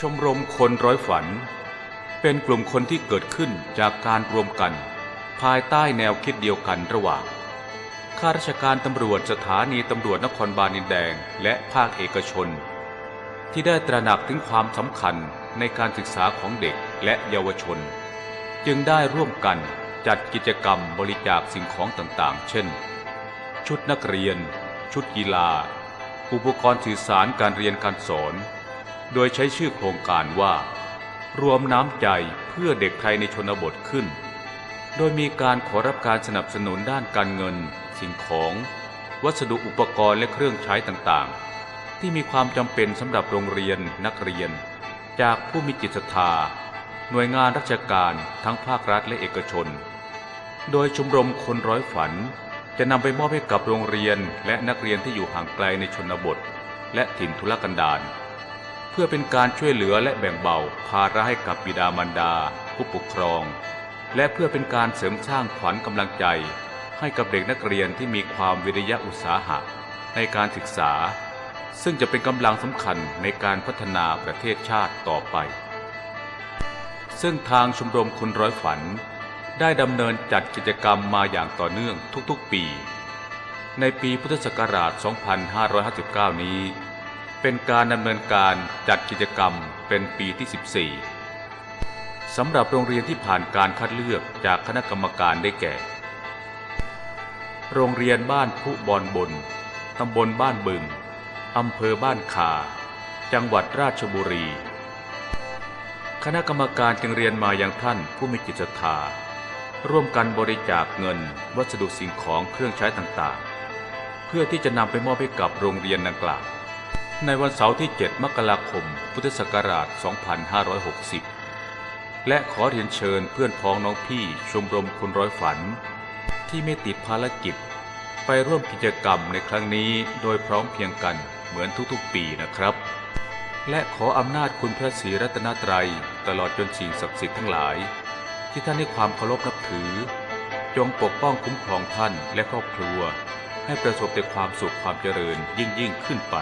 ชมรมคนร้อยฝัน เป็นกลุ่มคนที่เกิดขึ้นจากการรวมกัน ภายใต้แนวคิดเดียวกันระหว่างข้าราชการตำรวจสถานีตำรวจนครบาลดินแดง และภาคเอกชน ที่ได้ตระหนักถึงความสำคัญในการศึกษาของเด็กและเยาวชน จึงได้ร่วมกันจัดกิจกรรมบริจาคสิ่งของต่างๆ เช่น ชุดนักเรียน ชุดกีฬา อุปกรณ์สื่อสารการเรียนการสอน โดยใช้ชื่อโครงการว่า รวมน้ำใจเพื่อเด็กไทยในชนบทขึ้น โดยมีการขอรับการสนับสนุนด้านการเงิน สิ่งของ วัสดุอุปกรณ์และเครื่องใช้ต่างๆ ที่มีความจำเป็นสำหรับโรงเรียนนักเรียน จากผู้มีจิตศรัทธา หน่วยงานราชการทั้งภาครัฐและเอกชน โดยชมรมคนร้อยฝันจะนำไปมอบให้กับโรงเรียนและนักเรียนที่อยู่ห่างไกลในชนบท และถิ่นทุรกันดาร พื่อเป็นการช่วยเหลือและแบ่งเบาภาระให้กับบิดามารดา ผู้ปกครอง และเพื่อเป็นการเสริมสร้างขวัญกำลังใจ ให้กับเด็กนักเรียนที่มีความวิริยะอุตสาหะในการศึกษา ซึ่งจะเป็นกำลังสำคัญในการพัฒนาประเทศชาติต่อไป ซึ่งทางชมรมคนร้อยฝัน ได้ดำเนินจัดกิจกรรมมาอย่างต่อเนื่องทุกๆปี ในปีพุทธศักราช 2559 นี้ เป็นการดำเนินการจัดกิจกรรมเป็นปีที่ 14 สำหรับโรงเรียนที่ผ่านการคัดเลือกจากคณะกรรมการได้แก่ โรงเรียนบ้านผู้บอนบน ตำบลบ้านบึง อำเภอบ้านคา จังหวัดราชบุรี คณะกรรมการจึงเรียนมาอยังท่านผู้มีจิตศรัทธา ร่วมกันบริจาคเงิน วัสดุสิ่งของเครื่องใช้ต่างๆ เพื่อที่จะนำไปมอบให้กับโรงเรียนดังกล่าว ในวันเสาร์ที่ 7 มกราคม พุทธศักราช 2560 และขอเรียนเชิญเพื่อนพ้องน้องพี่ชมรมคนร้อยฝัน ที่ไม่ติดภารกิจ ไปร่วมกิจกรรมในครั้งนี้โดยพร้อมเพียงกันเหมือนทุกๆปีนะครับ และขออำนาจคุณพระศรีรัตนตรัย ตลอดจนสิ่งศักดิ์สิทธิ์ทั้งหลาย ที่ท่านให้ความเคารพนับถือ จงปกป้องคุ้มครองท่านและครอบครัว ให้ประสบแต่ความสุขความเจริญยิ่งยิ่งขึ้นไป